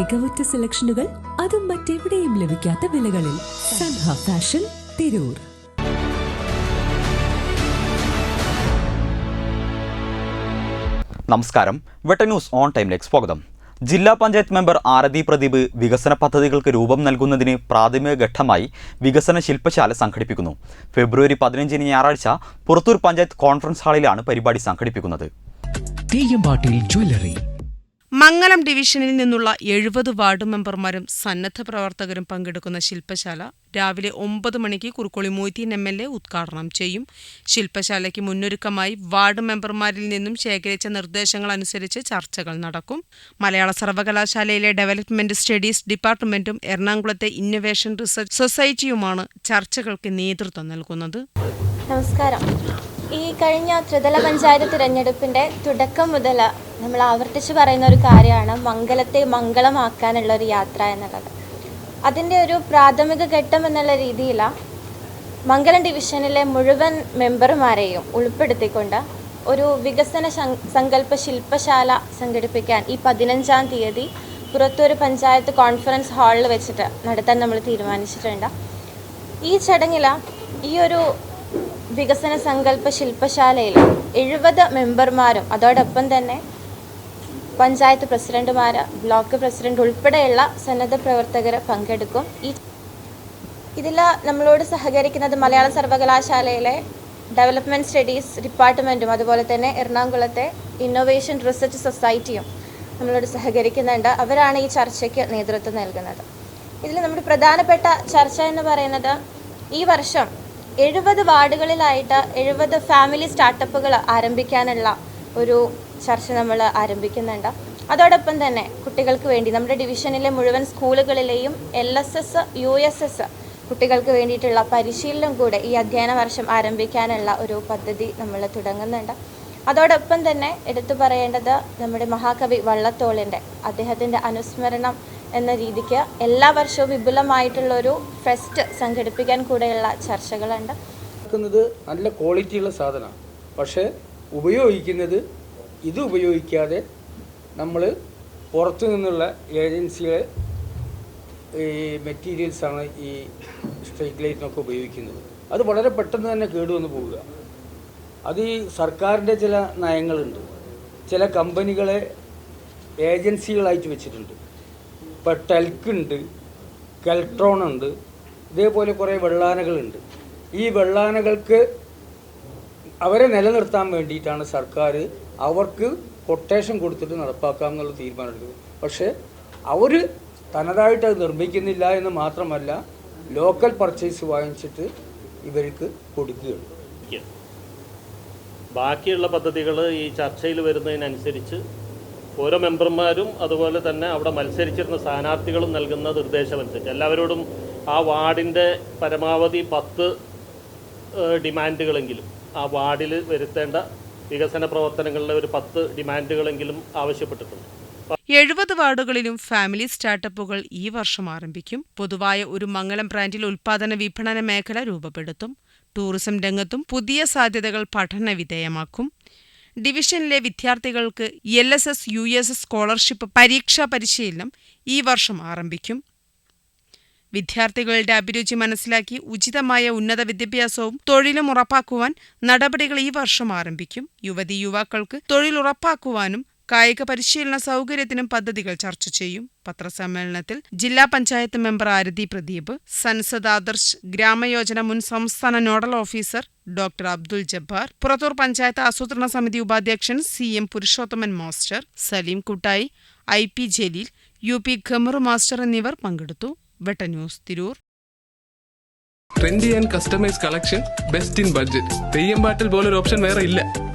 മികവുറ്റ സെലക്ഷനുകൾ അതും മറ്റെവിടെയും ലഭിക്കാത്ത വിലകളിൽ സൻഹ ഫാഷൻ തിരൂർ. നമസ്കാരം. വെട്ട ന്യൂസ് ഓൺ ടൈമിലേക്ക് സ്വാഗതം. ജില്ലാ പഞ്ചായത്ത് മെമ്പർ ആരതി പ്രദീപ് വികസന പദ്ധതികൾക്ക് രൂപം നൽകുന്നതിന് പ്രാഥമിക ഘട്ടമായി വികസന ശില്പശാല സംഘടിപ്പിക്കുന്നു. ഫെബ്രുവരി പതിനഞ്ചിന് ഞായറാഴ്ച പുറത്തൂർ പഞ്ചായത്ത് കോൺഫറൻസ് ഹാളിലാണ് പരിപാടി സംഘടിപ്പിക്കുന്നത്. തെയ്യമ്പാട്ടിൽ ജ്വല്ലറി മംഗലം ഡിവിഷനിൽ നിന്നുള്ള എഴുപത് വാർഡ് മെമ്പർമാരും സന്നദ്ധ പ്രവർത്തകരും പങ്കെടുക്കുന്ന ശില്പശാല രാവിലെ ഒമ്പത് മണിക്ക് Kurukkoli Moideen M L A ഉദ്ഘാടനം ചെയ്യും. ശില്പശാലയ്ക്ക് മുന്നൊരുക്കമായി വാർഡ് മെമ്പർമാരിൽ നിന്നും ശേഖരിച്ച നിർദ്ദേശങ്ങൾ അനുസരിച്ച് ചർച്ചകൾ നടക്കും. മലയാള സർവകലാശാലയിലെ ഡെവലപ്മെന്റ് സ്റ്റഡീസ് ഡിപ്പാർട്ട്മെന്റും എറണാകുളത്തെ ഇന്നൊവേഷൻ റിസർച്ച് സൊസൈറ്റിയുമാണ് ചർച്ചകൾക്ക് നേതൃത്വം നൽകുന്നത്. നമസ്കാരം. ഈ കഴിഞ്ഞ ത്രിതല പഞ്ചായത്ത് തിരഞ്ഞെടുപ്പിന്റെ തുടക്കം മുതൽ നമ്മൾ ആവർത്തിച്ച് പറയുന്ന ഒരു കാര്യമാണ് മംഗലത്തെ മംഗളമാക്കാനുള്ള ഒരു യാത്ര എന്നുള്ളത്. അതിന്റെ ഒരു പ്രാഥമിക ഘട്ടം എന്നുള്ള രീതിയിലാണ് മംഗലം ഡിവിഷനിലെ മുഴുവൻ മെമ്പർമാരെയും ഉൾപ്പെടുത്തിക്കൊണ്ട് ഒരു വികസന സങ്കല്പ ശില്പശാല സംഘടിപ്പിക്കാൻ ഈ പതിനഞ്ചാം തീയതി പുറത്തൊരു പഞ്ചായത്ത് കോൺഫറൻസ് ഹാളിൽ വെച്ചിട്ട് നടത്താൻ നമ്മൾ തീരുമാനിച്ചിട്ടുണ്ട്. ഈ ചടങ്ങിൽ ഈ ഒരു വികസന സങ്കല്പ ശില്പശാലയിൽ എഴുപത് മെമ്പർമാരും അതോടൊപ്പം തന്നെ പഞ്ചായത്ത് പ്രസിഡന്റുമാർ ബ്ലോക്ക് പ്രസിഡന്റ് ഉൾപ്പെടെയുള്ള സന്നദ്ധ പ്രവർത്തകർ പങ്കെടുക്കും. ഈ ഇതിൽ നമ്മളോട് സഹകരിക്കുന്നത് മലയാള സർവകലാശാലയിലെ ഡെവലപ്മെന്റ് സ്റ്റഡീസ് ഡിപ്പാർട്ട്മെന്റും അതുപോലെ തന്നെ എറണാകുളത്തെ ഇന്നോവേഷൻ റിസർച്ച് സൊസൈറ്റിയും നമ്മളോട് സഹകരിക്കുന്നുണ്ട്. അവരാണ് ഈ ചർച്ചയ്ക്ക് നേതൃത്വം നൽകുന്നത്. ഇതിൽ നമ്മുടെ പ്രധാനപ്പെട്ട ചർച്ച എന്ന് പറയുന്നത് ഈ വർഷം എഴുപത് വാർഡുകളിലായിട്ട് എഴുപത് ഫാമിലി സ്റ്റാർട്ടപ്പുകൾ ആരംഭിക്കാനുള്ള ഒരു ചർച്ച നമ്മൾ ആരംഭിക്കുന്നുണ്ട്. അതോടൊപ്പം തന്നെ കുട്ടികൾക്ക് വേണ്ടി നമ്മുടെ ഡിവിഷനിലെ മുഴുവൻ സ്കൂളുകളിലെയും L S S U S S കുട്ടികൾക്ക് വേണ്ടിയിട്ടുള്ള പരിശീലനം കൂടെ ഈ അധ്യയന വർഷം ആരംഭിക്കാനുള്ള ഒരു പദ്ധതി നമ്മൾ തുടങ്ങുന്നുണ്ട്. അതോടൊപ്പം തന്നെ എടുത്തു പറയേണ്ടത് നമ്മുടെ മഹാകവി വള്ളത്തോളിന്റെ അദ്ദേഹത്തിന്റെ അനുസ്മരണം എന്ന രീതിക്ക് എല്ലാ വർഷവും വിപുലമായിട്ടുള്ളൊരു ഫെസ്റ്റ് സംഘടിപ്പിക്കാൻ കൂടെയുള്ള ചർച്ചകളുണ്ട്. നടക്കുന്നത് നല്ല ക്വാളിറ്റിയുള്ള സാധനമാണ്. പക്ഷേ ഉപയോഗിക്കുന്നത് ഇത് ഉപയോഗിക്കാതെ നമ്മൾ പുറത്തു നിന്നുള്ള ഏജൻസികളെ ഈ മെറ്റീരിയൽസാണ് ഈ സ്ട്രീറ്റ് ലൈറ്റിനൊക്കെ ഉപയോഗിക്കുന്നത്. അത് വളരെ പെട്ടെന്ന് തന്നെ കേടുവന്ന് പോവുക. അത് ഈ സർക്കാരിന്റെ ചില നയങ്ങളുണ്ട്. ചില കമ്പനികളെ ഏജൻസികളായിട്ട് വെച്ചിട്ടുണ്ട്. ഇപ്പോൾ ടെൽക്കുണ്ട് കെൽട്രോൺ ഉണ്ട് ഇതേപോലെ കുറേ വെള്ളാനകളുണ്ട്. ഈ വെള്ളാനകൾക്ക് അവരെ നിലനിർത്താൻ വേണ്ടിയിട്ടാണ് സർക്കാർ അവർക്ക് കൊട്ടേഷൻ കൊടുത്തിട്ട് നടപ്പാക്കാം എന്നുള്ള തീരുമാനമെടുക്കുന്നത് പക്ഷേ അവർ തനതായിട്ട് അത് നിർമ്മിക്കുന്നില്ല എന്ന് മാത്രമല്ല ലോക്കൽ പർച്ചേസ് വാങ്ങിച്ചിട്ട് ഇവർക്ക് കൊടുക്കുകയാണ്. ബാക്കിയുള്ള പദ്ധതികൾ ഈ ചർച്ചയിൽ വരുന്നതിനനുസരിച്ച് ഓരോ മെമ്പർമാരും അതുപോലെ തന്നെ അവിടെ മത്സരിച്ചിരുന്ന സ്ഥാനാർത്ഥികളും നൽകുന്ന നിർദ്ദേശമനുസരിച്ച്. എല്ലാവരോടും ആ വാർഡിന്റെ പരമാവധി പത്ത് ഡിമാൻഡുകളെങ്കിലും ആ വാർഡിൽ വരുത്തേണ്ട വികസന പ്രവർത്തനങ്ങളിലെ ഒരു പത്ത് ഡിമാൻഡുകളെങ്കിലും ആവശ്യപ്പെട്ടിട്ടുണ്ട്. എഴുപത് വാർഡുകളിലും ഫാമിലി സ്റ്റാർട്ടപ്പുകൾ ഈ വർഷം ആരംഭിക്കും. പൊതുവായ ഒരു മംഗളം ബ്രാൻഡിൽ ഉൽപാദന വിപണന മേഖല രൂപപ്പെടുത്തും. ടൂറിസം രംഗത്തും പുതിയ സാധ്യതകൾ പഠന വിധേയമാക്കും. ഡിവിഷനിലെ വിദ്യാർത്ഥികൾക്ക് L S S U S S scholarship പരീക്ഷാ പരിശീലനം ഈ വർഷം ആരംഭിക്കും. വിദ്യാർത്ഥികളുടെ അഭിരുചി മനസ്സിലാക്കി ഉചിതമായ ഉന്നത വിദ്യാഭ്യാസവും തൊഴിലും ഉറപ്പാക്കുവാൻ നടപടികൾ ഈ വർഷം ആരംഭിക്കും. യുവതി യുവാക്കൾക്ക് തൊഴിൽ ഉറപ്പാക്കുവാനും കായിക പരിശീലന സൗകര്യത്തിനും പദ്ധതികൾ ചർച്ച ചെയ്യും. പത്രസമ്മേളനത്തിൽ ജില്ലാ പഞ്ചായത്ത് മെമ്പർ ആരതി പ്രദീപ് സൻസദ് ആദർശ് ഗ്രാമയോജന മുൻ സംസ്ഥാന nodal officer doctor Abdul Jabbar Purathur panchayat ആസൂത്രണ സമിതി ഉപാധ്യക്ഷൻ C M Purushothaman master Saleem Kuttayi I P Jaleel U P Khamaru master എന്നിവർ പങ്കെടുത്തു. വെട്ടന്യൂസ് Tirur. Trendy and customise collection best in budget. Theyyam പാട്ടിൽ പോലൊരു ഓപ്ഷൻ വേറെ ഇല്ല.